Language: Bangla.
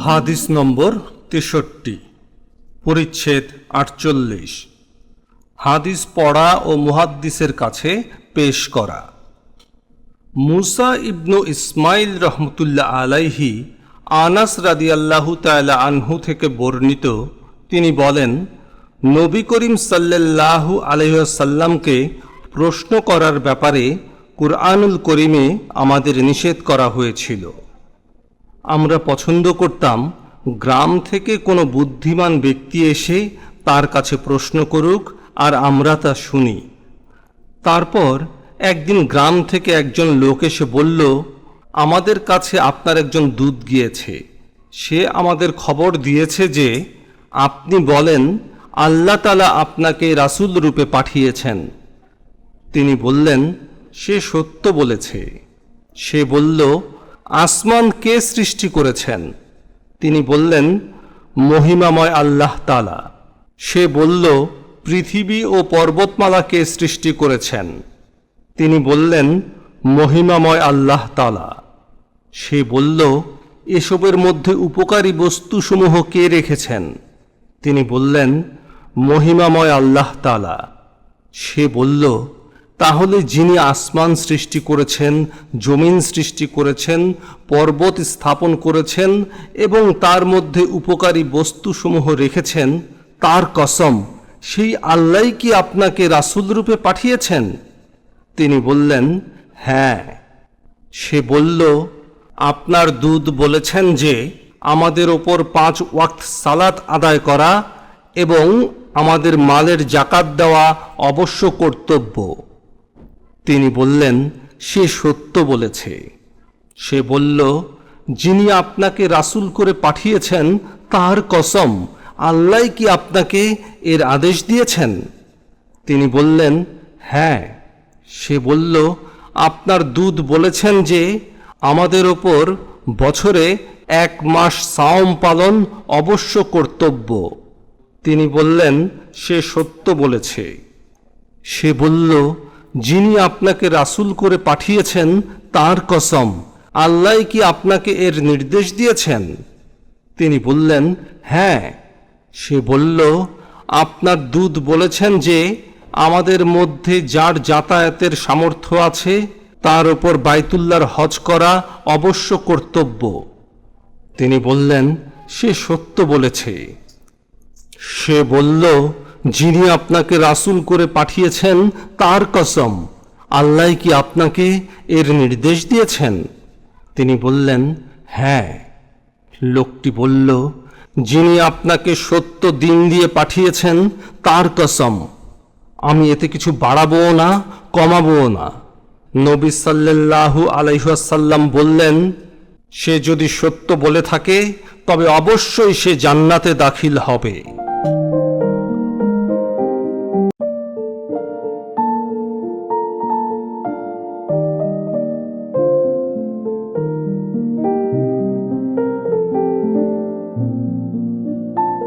হাদিস নম্বর তেষট্টি, পরিচ্ছেদ আটচল্লিশ। হাদিস পড়া ও মুহাদ্দিসের কাছে পেশ করা। মুসা ইবনু ইসমাইল রহমতুল্লাহ আলাইহি আনাস রাদিয়াল্লাহু তাআলা আনহু থেকে বর্ণিত, তিনি বলেন নবী করিম সাল্লাল্লাহু আলাইসাল্লামকে প্রশ্ন করার ব্যাপারে কুরআনুল করিমে আমাদের নিষেধ করা হয়েছিল। আমরা পছন্দ করতাম গ্রাম থেকে কোনো বুদ্ধিমান ব্যক্তি এসে তার কাছে প্রশ্ন করুক আর আমরা তা শুনি। তারপর একদিন গ্রাম থেকে একজন লোক এসে বলল, আমাদের কাছে আপনার একজন দূত গিয়েছে। সে আমাদের খবর দিয়েছে যে আপনি বলেন আল্লাহ তালা আপনাকে রাসূল রূপে পাঠিয়েছেন। তিনি বললেন, সে সত্য বলেছে। সে বলল, আসমান কে সৃষ্টি করেছেন? তিনি বললেন, মহিমাময় আল্লাহ তালা। সে বলল, পৃথিবী ও পর্বতমালা কে সৃষ্টি করেছেন? তিনি বললেন, মহিমাময় আল্লাহ তালা। সে বলল, এসবের মধ্যে উপকারী বস্তুসমূহ কে রেখেছেন? তিনি বললেন মহিমাময় আল্লাহ তালা সে বলল, তাহলে যিনি আসমান সৃষ্টি করেছেন, জমিন সৃষ্টি করেছেন, পর্বত স্থাপন করেছেন এবং তার মধ্যে উপকারী বস্তুসমূহ রেখেছেন, তার কসম, সেই আল্লাহ কি আপনাকে রাসূল রূপে পাঠিয়েছেন? তিনি বললেন হ্যাঁ। সে বলল, আপনার দুধ বলেছেন যে, আমাদের ওপর পাঁচ ওয়াক্ত সালাত আদায় করা এবং আমাদের মালের জাকাত দেওয়া অবশ্য কর্তব্য। তিনি বললেন, সে সত্য বলেছে। সে বলল, যিনি আপনাকে রাসুল করে পাঠিয়েছেন তার কসম, আল্লাহ কি আপনাকে এর আদেশ দিয়েছেন? তিনি বললেন হ্যাঁ। সে বলল, আপনার দুধ বলেছেন যে, আমাদের ওপর বছরে এক মাস সাওম পালন অবশ্য কর্তব্য। তিনি বললেন, সে সত্য বলেছে। সে বলল, যিনি আপনাকে রাসুল করে পাঠিয়েছেন, তার কসম, আল্লাহ কি আপনাকে এর নির্দেশ দিয়েছেন? তিনি বললেন হ্যাঁ। সে বলল, আপনার দুধ বলেছেন যে, আমাদের মধ্যে যার যাতায়াতের সামর্থ্য আছে, তার ওপর বাইতুল্লার হজ করা অবশ্য কর্তব্য। তিনি বললেন, সে সত্য বলেছে। সে বলল, যিনি আপনাকে রাসুল করে পাঠিয়েছেন, তার কসম। আল্লাহ কি আপনাকে এর নির্দেশ দিয়েছেন? তিনি বললেন হ্যাঁ। লোকটি বলল, যিনি আপনাকে সত্য দিন দিয়ে পাঠিয়েছেন, তার কসম। আমি এতে কিছু বাড়াবও না, কমাবও না। নবী সাল্লাল্লাহু আলাইহাসাল্লাম বললেন, সে যদি সত্য বলে থাকে, তবে অবশ্যই সে জান্নাতে দাখিল হবে।